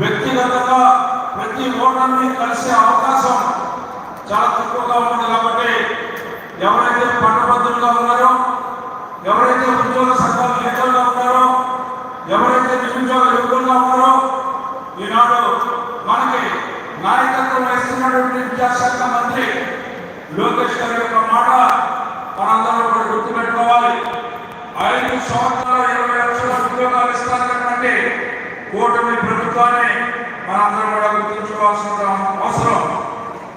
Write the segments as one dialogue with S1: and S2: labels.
S1: వ్యక్తిగతంగా ప్రతి ఓటర్ని కలిసే అవకాశం చాలా తక్కువగా ఉంది కాబట్టి ఎవరైతే పట్టభద్రులుగా ఉన్నారో ఎవరైతే ఉద్యోగ సంఘాల నేతలుగా ఉన్నారో ఎవరైతే నిరుద్యోగ యువకులుగా ఉన్నారో ఈనాడు మనకి నాయకత్వం వహిస్తున్నటువంటి విద్యాశాఖ మంత్రి లోకేష్ గారి యొక్క మాట మనందరం కూడా గుర్తుపెట్టుకోవాలి. ఐదు సంవత్సరాలు ఇరవై లక్షల ఉద్యోగాలు ఇస్తానన్నటువంటి కూటమి ప్రభుత్వాన్ని మనందరం కూడా గుర్తుంచుకోవాల్సిన అవసరం.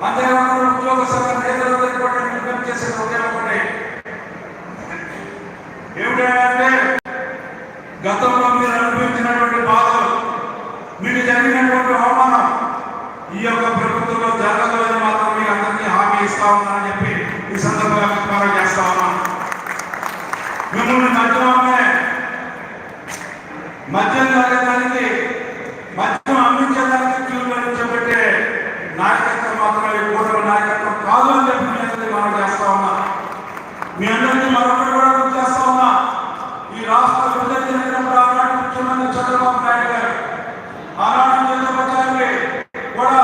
S1: అంతేకాకుండా ఉద్యోగ సంఘ నేతలందరికీ కూడా నేను విజ్ఞప్తి చేసేది ఒకే ఒకటి. ఏమిటంటే గతంలో మీరు అనుభవించినటువంటి బాధలు మీకు జరిగినటువంటి అవమానం ఈ యొక్క ప్రభుత్వంలో జరగదని మాత్రం మీకు అందరికీ హామీ ఇస్తా ఉన్నానని చెప్పి ఈ సందర్భంగా విజ్ఞాపన చేస్తా ఉన్నాను. మిమ్మల్ని మధ్యలోనే మద్యం తాగడానికి నాయకత్వం కూటమి నాయకత్వం కాదు అని చెప్పి మీ మనం చేస్తా ఉన్నా. మీ అందరికీ మరొకటి కూడా గుర్తు చేస్తా ఉన్నా. ఈ రాష్ట్ర విభజన జరిగినప్పుడు ఆనాటి ముఖ్యమంత్రి చంద్రబాబు నాయుడు గారు ఆనాటి చంద్రబాబు కూడా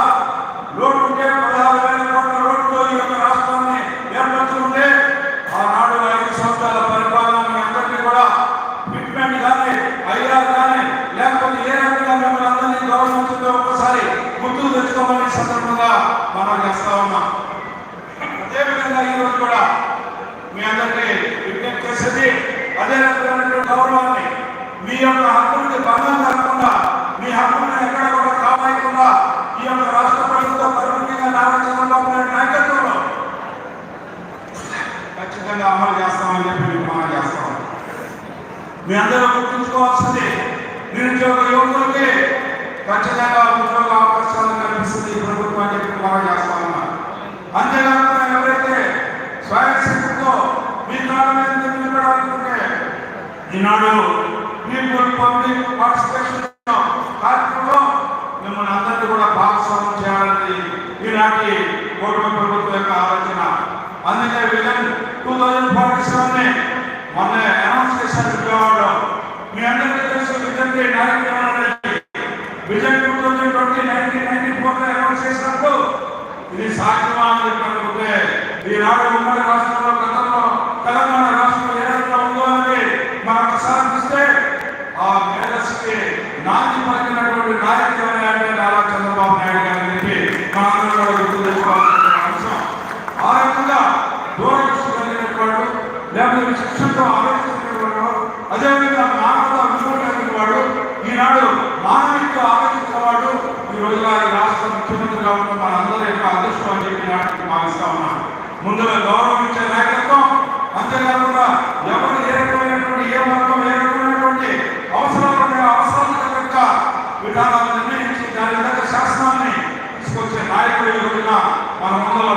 S1: లోటు ఉంటే పదహారు వేల కోట్ల రోడ్డుతో ఈ యొక్క రాష్ట్రాన్ని ఏర్పరచుకుంటే ఆనాడు ఐదు సంవత్సరాల పరిపాలన మీ అందరికీ కూడా ఫిట్మెంట్ కానీ ఐఆర్ కానీ లేకపోతే ఏ రకంగా మిమ్మల్ని అందరినీ గౌరవించుకుంటే ఒక్కసారి గుర్తులు తెచ్చుకోమని ఈ సందర్భంగా మనం చేస్తా ఉన్నాం అదేవిధంగా ఈ రోజు కూడా మీ అందరికీ విజ్ఞప్తి చేసేది. అదే రకమైనటువంటి గౌరవాన్ని మీ యొక్క హక్కులకి భంగం కాకుండా మీ హక్కులను ఎక్కడ కూడా కాపాడకుండా ఈ యొక్క రాష్ట్ర ప్రభుత్వం పరిమితంగా నారా చంద్రబాబు నాయుడు నాయకత్వంలో ఖచ్చితంగా అమలు చేస్తామని చెప్పి మీకు మనం చేస్తాం. మీ అందరూ గుర్తుంచుకోవాల్సింది నిరుద్యోగ యువకులకి ఖచ్చితంగా ఉద్యోగ అవకాశాలు కల్పిస్తుంది ఈ ప్రభుత్వం అని చెప్పి మనం చేస్తా ఉన్నాం అంతేకాకుండా ఎవరైతే స్వయం శక్తితో మీ కాళ్ళ మీద మీరు నిలబడాలనుకుంటే ఈనాడు పీపుల్ పబ్లిక్ పార్టిసిపేషన్ కార్యక్రమంలో మిమ్మల్ని అందరినీ కూడా భాగస్వామ్యం చేయాలని ఈనాటి కూటమి ప్రభుత్వం యొక్క ఆలోచన. అందుకే vision two thousand forty seven మొన్న అనౌన్స్ చేశారు విజయవాడలో. మీ అందరికీ తెలుసు విజన్కి నాయకులు vision two thousand twenty nineteen ninety ఫోర్లో అనౌన్స్ చేసినప్పుడు ఇది సాధ్యమా అని చెప్పి ఈనాడు ఉమ్మడి రాష్ట్రంలో గతంలో తెలంగాణ రాష్ట్రంలో ఏ రకంగా ఉందో అని మనం ఆ మేధస్సుకి నాంది పలికినటువంటి నాయకుడు అంటే నారా చంద్రబాబు నాయుడు గారు చెప్పి మనందరం కూడా గుర్తు తెచ్చుకోవాల్సిన అంశం ఆ రకంగా దూరదృష్టి కలిగినటువంటి లేకపోతే విశిష్టంతో ఆలోచించినటువంటి వాడు అదేవిధంగా మానవత విలువ వాడు ఈనాడు మానవిక ఆలోచించిన వాడు ఈ రోజున ఈ రాష్ట్ర ముఖ్యమంత్రిగా ఉన్న మనందరి యొక్క అదృష్టం అని చెప్పి నాటికి భావిస్తా ముందుగా గౌరవించే నాయకత్వం అంతేకాకుండా ఎవరు ఏ ఏ వర్గం ఏ రకమైనటువంటి అవసరాలు ఉన్నాయో అవసరాలకు తగ్గ విధానాలు నిర్ణయించి దాని తగ్గ శాసనాన్ని తీసుకొచ్చే నాయకుడు ఈ రోజున మన ముందులో